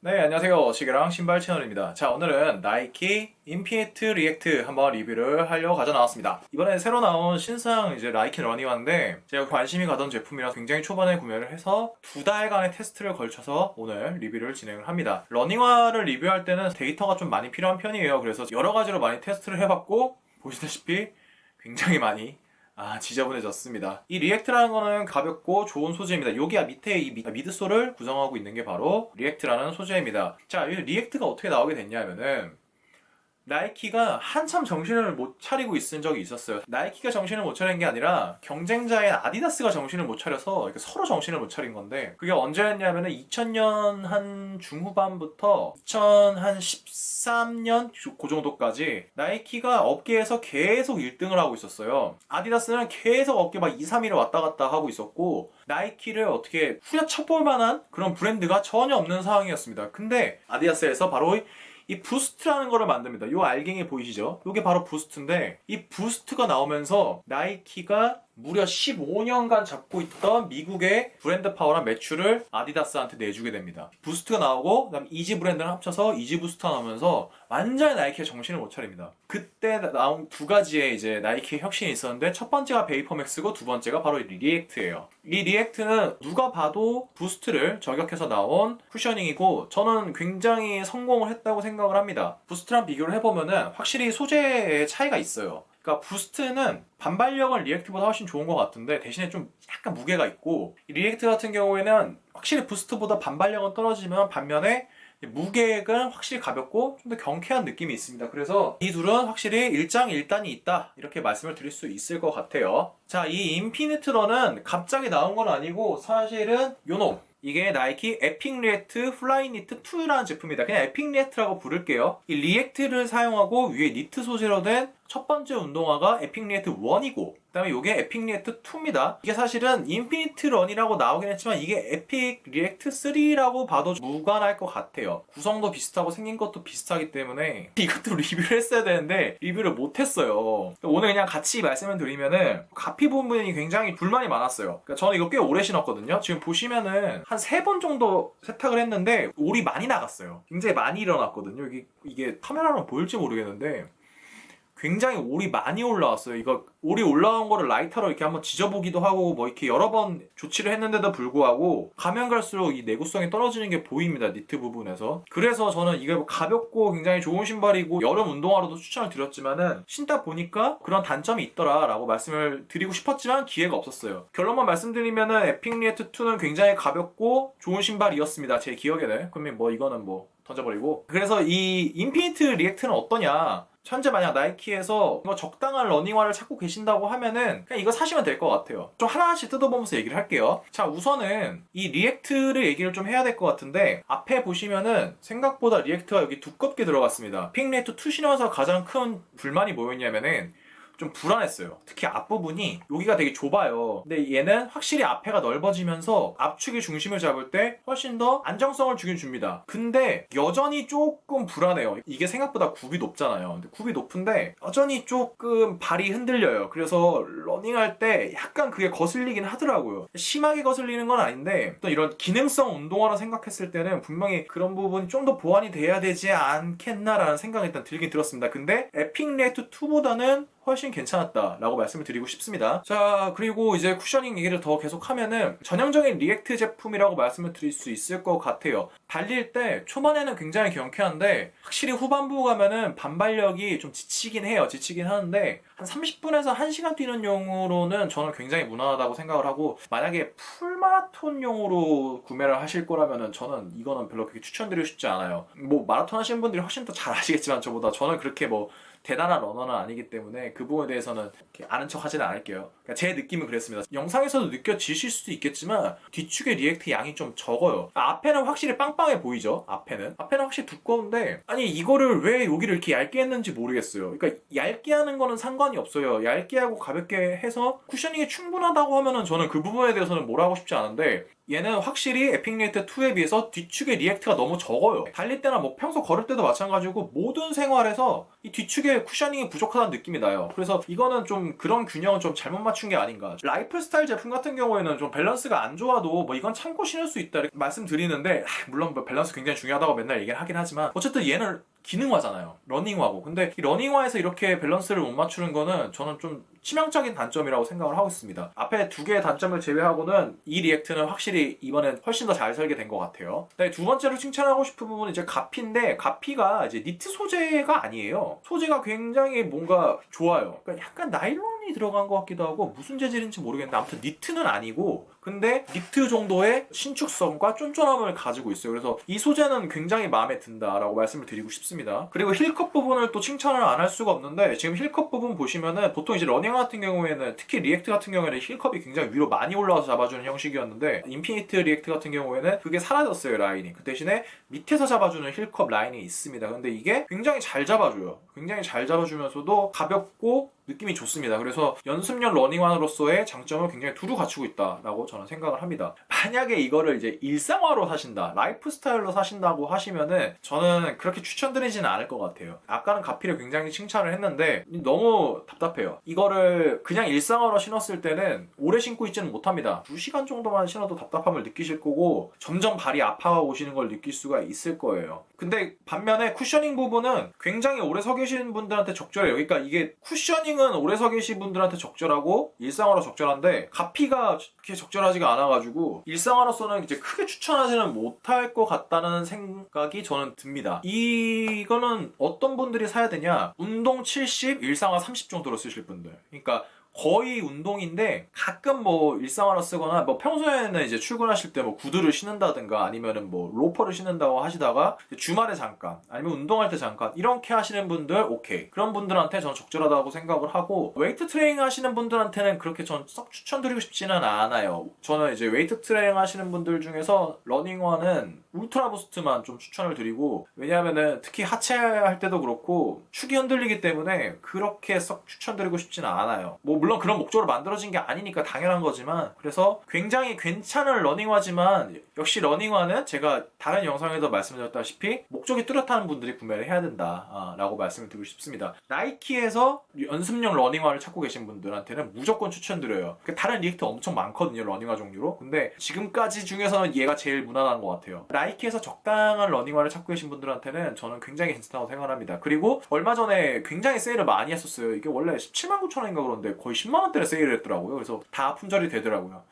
네, 안녕하세요. 시계랑 신발 채널입니다. 자, 오늘은 나이키 인피니트 리액트 한번 리뷰를 하려고 가져 나왔습니다. 이번에 새로 나온 신상 이제 나이키 러닝화인데 제가 관심이 가던 제품이라 굉장히 초반에 구매를 해서 두 달간의 테스트를 걸쳐서 오늘 리뷰를 진행을 합니다. 러닝화를 리뷰할 때는 데이터가 좀 많이 필요한 편이에요. 그래서 여러 가지로 많이 테스트를 해봤고 보시다시피 굉장히 많이 아, 지저분해졌습니다. 이 리액트라는 거는 가볍고 좋은 소재입니다. 여기 밑에 이 미- 미드솔을 구성하고 있는 게 바로 리액트라는 소재입니다. 자, 이 리액트가 어떻게 나오게 됐냐면은 나이키가 한참 정신을 못 차리고 있은 적이 있었어요. 나이키가 정신을 못 차린 게 아니라 경쟁자인 아디다스가 정신을 못 차려서 서로 정신을 못 차린 건데 그게 언제였냐면은 2000년 한 중후반부터 2013년 그 정도까지 나이키가 업계에서 계속 1등을 하고 있었어요. 아디다스는 계속 업계 막 2, 3위를 왔다 갔다 하고 있었고 나이키를 어떻게 후려쳐볼 만한 그런 브랜드가 전혀 없는 상황이었습니다. 근데 아디다스에서 바로 이 부스트라는 거를 만듭니다. 요 알갱이 보이시죠? 요게 바로 부스트인데 이 부스트가 나오면서 나이키가 무려 15년간 잡고 있던 미국의 브랜드 파워랑 매출을 아디다스한테 내주게 됩니다. 부스트가 나오고 그다음 이지 브랜드를 합쳐서 이지 부스트가 나오면서 완전히 나이키가 정신을 못 차립니다. 그때 나온 두 가지의 이제 나이키의 혁신이 있었는데 첫 번째가 베이퍼맥스고 두 번째가 바로 이 리액트예요. 이 리액트는 누가 봐도 부스트를 저격해서 나온 쿠셔닝이고 저는 굉장히 성공을 했다고 생각을 합니다. 부스트랑 비교를 해보면은 확실히 소재의 차이가 있어요. 그러니까 부스트는 반발력은 리액트보다 훨씬 좋은 것 같은데 대신에 좀 약간 무게가 있고 이 리액트 같은 경우에는 확실히 부스트보다 반발력은 떨어지면 반면에 무게가 확실히 가볍고 좀 더 경쾌한 느낌이 있습니다. 그래서 이 둘은 확실히 일장일단이 있다 이렇게 말씀을 드릴 수 있을 것 같아요. 자, 이 인피니트런은 갑자기 나온 건 아니고 사실은 요놈 이게 나이키 에픽 리액트 플라이 니트 2라는 제품이다. 그냥 에픽 리액트라고 부를게요. 이 리액트를 사용하고 위에 니트 소재로 된 첫 번째 운동화가 에픽 리액트 1이고 그 다음에 이게 에픽 리액트 2입니다. 이게 사실은 인피니트 런이라고 나오긴 했지만 이게 에픽 리액트 3라고 봐도 무관할 것 같아요. 구성도 비슷하고 생긴 것도 비슷하기 때문에 이것도 리뷰를 했어야 되는데 리뷰를 못했어요. 오늘 그냥 같이 말씀을 드리면은 가피 부분이 굉장히 불만이 많았어요. 그러니까 저는 이거 꽤 오래 신었거든요. 지금 보시면은 한 세 번 정도 세탁을 했는데 올이 많이 나갔어요. 굉장히 많이 일어났거든요. 이게, 이게 카메라로 보일지 모르겠는데 굉장히 올이 많이 올라왔어요. 이거 올이 올라온 거를 라이터로 이렇게 한번 지져보기도 하고 뭐 이렇게 여러 번 조치를 했는데도 불구하고 가면 갈수록 이 내구성이 떨어지는 게 보입니다. 니트 부분에서. 그래서 저는 이게 가볍고 굉장히 좋은 신발이고 여름 운동화로도 추천을 드렸지만은 신다 보니까 그런 단점이 있더라라고 말씀을 드리고 싶었지만 기회가 없었어요. 결론만 말씀드리면은 에픽 리에트 2는 굉장히 가볍고 좋은 신발이었습니다. 제 기억에는. 그러면 뭐 이거는 뭐 던져버리고. 그래서 이 인피니트 리액트는 어떠냐? 현재 만약 나이키에서 뭐 적당한 러닝화를 찾고 계신다고 하면은 그냥 이거 사시면 될 것 같아요. 좀 하나하나씩 뜯어보면서 얘기를 할게요. 자, 우선은 이 리액트를 얘기를 좀 해야 될 것 같은데 앞에 보시면은 생각보다 리액트가 여기 두껍게 들어갔습니다. 픽 리액트 2 신으면서 가장 큰 불만이 뭐였냐면은 좀 불안했어요. 특히 앞부분이 여기가 되게 좁아요. 근데 얘는 확실히 앞에가 넓어지면서 압축의 중심을 잡을 때 훨씬 더 안정성을 주긴 줍니다. 근데 여전히 조금 불안해요. 이게 생각보다 굽이 높잖아요. 근데 굽이 높은데 여전히 조금 발이 흔들려요. 그래서 러닝할 때 약간 그게 거슬리긴 하더라고요. 심하게 거슬리는 건 아닌데 또 이런 기능성 운동화로 생각했을 때는 분명히 그런 부분이 좀 더 보완이 돼야 되지 않겠나라는 생각이 일단 들긴 들었습니다. 근데 에픽 레이트 2보다는 훨씬 괜찮았다라고 말씀을 드리고 싶습니다. 자, 그리고 이제 쿠셔닝 얘기를 더 계속 하면은 전형적인 리액트 제품이라고 말씀을 드릴 수 있을 것 같아요. 달릴 때 초반에는 굉장히 경쾌한데 확실히 후반부 가면은 반발력이 좀 지치긴 해요. 지치긴 하는데 한 30분에서 1시간 뛰는 용으로는 저는 굉장히 무난하다고 생각을 하고 만약에 풀마라톤용으로 구매를 하실 거라면은 저는 이거는 별로 그렇게 추천드리고 싶지 않아요. 뭐 마라톤 하시는 분들이 훨씬 더 잘 아시겠지만 저보다 저는 그렇게 뭐 대단한 러너는 아니기 때문에 그 부분에 대해서는 아는 척 하지는 않을게요. 그러니까 제 느낌은 그랬습니다. 영상에서도 느껴지실 수도 있겠지만 뒤축의 리액트 양이 좀 적어요. 앞에는 확실히 빵빵해 보이죠? 앞에는. 앞에는 확실히 두꺼운데 아니 이거를 왜 여기를 이렇게 얇게 했는지 모르겠어요. 그러니까 얇게 하는 거는 상관이 없어요. 얇게 하고 가볍게 해서 쿠셔닝이 충분하다고 하면은 저는 그 부분에 대해서는 뭐라 하고 싶지 않은데 얘는 확실히 에픽 리액트 2에 비해서 뒤축의 리액트가 너무 적어요. 달릴 때나 뭐 평소 걸을 때도 마찬가지고 모든 생활에서 이 뒤축의 쿠셔닝이 부족하다는 느낌이 나요. 그래서 이거는 좀 그런 균형은 좀 잘못 맞춘 게 아닌가. 라이프 스타일 제품 같은 경우에는 좀 밸런스가 안 좋아도 뭐 이건 참고 신을 수 있다 이렇게 말씀드리는데 하, 물론 뭐 밸런스 굉장히 중요하다고 맨날 얘기를 하긴 하지만 어쨌든 얘는 기능화잖아요. 러닝화고. 근데 이 러닝화에서 이렇게 밸런스를 못 맞추는 거는 저는 좀 치명적인 단점이라고 생각을 하고 있습니다. 앞에 두 개의 단점을 제외하고는 이 리액트는 확실히 이번엔 훨씬 더 잘 설계된 것 같아요. 네, 두 번째로 칭찬하고 싶은 부분은 이제 가피인데 가피가 이제 니트 소재가 아니에요. 소재가 굉장히 뭔가 좋아요. 그러니까 약간 나일론 이 들어간 것 같기도 하고 무슨 재질인지 모르겠는데 아무튼 니트는 아니고 근데 니트 정도의 신축성과 쫀쫀함을 가지고 있어요. 그래서 이 소재는 굉장히 마음에 든다라고 말씀을 드리고 싶습니다. 그리고 힐컵 부분을 또 칭찬을 안 할 수가 없는데 지금 힐컵 부분 보시면은 보통 이제 러닝 같은 경우에는 특히 리액트 같은 경우에는 힐컵이 굉장히 위로 많이 올라와서 잡아주는 형식이었는데 인피니트 리액트 같은 경우에는 그게 사라졌어요 라인이. 그 대신에 밑에서 잡아주는 힐컵 라인이 있습니다. 근데 이게 굉장히 잘 잡아줘요. 굉장히 잘 잡아주면서도 가볍고 느낌이 좋습니다. 그래서 연습용 러닝화로서의 장점을 굉장히 두루 갖추고 있다라고 저는 생각을 합니다. 만약에 이거를 이제 일상화로 사신다, 라이프 스타일로 사신다고 하시면은 저는 그렇게 추천드리지는 않을 것 같아요. 아까는 가피를 굉장히 칭찬을 했는데 너무 답답해요. 이거를 그냥 일상화로 신었을 때는 오래 신고 있지는 못합니다. 2시간 정도만 신어도 답답함을 느끼실 거고 점점 발이 아파가 오시는 걸 느낄 수가 있을 거예요. 근데 반면에 쿠셔닝 부분은 굉장히 오래 서 계신 분들한테 적절해요. 그러니까 이게 쿠셔닝은 오래 서 계신 분들한테 적절하고 일상화로 적절한데 가피가 그렇게 적절하지가 않아가지고 일상화로서는 이제 크게 추천하지는 못할 것 같다는 생각이 저는 듭니다. 이거는 어떤 분들이 사야 되냐? 운동 70, 일상화 30 정도로 쓰실 분들. 그러니까 거의 운동인데 가끔 뭐 일상화로 쓰거나 뭐 평소에는 이제 출근하실 때 뭐 구두를 신는다든가 아니면은 뭐 로퍼를 신는다고 하시다가 주말에 잠깐 아니면 운동할 때 잠깐 이렇게 하시는 분들 오케이. 그런 분들한테 저는 적절하다고 생각을 하고 웨이트 트레이닝 하시는 분들한테는 그렇게 전 썩 추천드리고 싶지는 않아요. 저는 이제 웨이트 트레이닝 하시는 분들 중에서 러닝화는 울트라 부스트만 좀 추천을 드리고 왜냐하면은 특히 하체 할 때도 그렇고 축이 흔들리기 때문에 그렇게 썩 추천드리고 싶지는 않아요. 뭐 물론 그런 목적으로 만들어진 게 아니니까 당연한 거지만 그래서 굉장히 괜찮은 러닝화지만 역시 러닝화는 제가 다른 영상에도 말씀드렸다시피 목적이 뚜렷한 분들이 구매를 해야 된다라고 말씀을 드리고 싶습니다. 나이키에서 연습용 러닝화를 찾고 계신 분들한테는 무조건 추천드려요. 그 다른 리액트 엄청 많거든요 러닝화 종류로. 근데 지금까지 중에서는 얘가 제일 무난한 것 같아요 나이키에서 적당한 러닝화를 찾고 계신 분들한테는 저는 굉장히 괜찮다고 생각합니다 그리고 얼마 전에 굉장히 세일을 많이 했었어요 이게 원래 17만 9천 원인가 그런데 거의 10만 원대를 세일을 했더라고요. 그래서 다 품절이 되더라고요.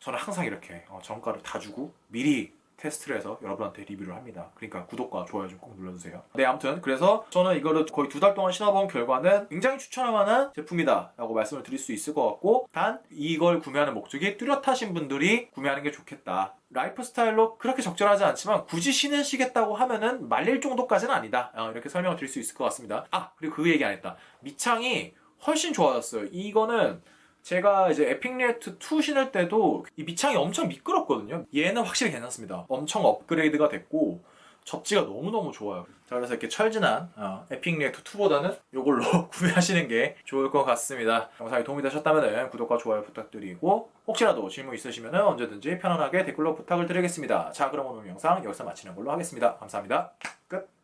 저는 항상 이렇게 어, 정가를 다 주고 미리 테스트를 해서 여러분한테 리뷰를 합니다. 그러니까 구독과 좋아요 좀 꼭 눌러주세요. 네, 아무튼 그래서 저는 이거를 거의 두 달 동안 신어본 결과는 굉장히 추천할 만한 제품이다 라고 말씀을 드릴 수 있을 것 같고 단 이걸 구매하는 목적이 뚜렷하신 분들이 구매하는 게 좋겠다. 라이프 스타일로 그렇게 적절하지 않지만 굳이 신으시겠다고 하면은 말릴 정도까지는 아니다. 어, 이렇게 설명을 드릴 수 있을 것 같습니다. 아, 그리고 그 얘기 안 했다. 밑창이 훨씬 좋아졌어요. 이거는 제가 이제 에픽 리액트 2 신을 때도 이 밑창이 엄청 미끄럽거든요. 얘는 확실히 괜찮습니다. 엄청 업그레이드가 됐고 접지가 너무너무 좋아요. 자, 그래서 이렇게 철진한 어, 에픽 리액트 2보다는 이걸로 구매하시는 게 좋을 것 같습니다. 영상이 도움이 되셨다면 구독과 좋아요 부탁드리고 혹시라도 질문 있으시면 언제든지 편안하게 댓글로 부탁을 드리겠습니다. 자, 그럼 오늘 영상 여기서 마치는 걸로 하겠습니다. 감사합니다. 끝!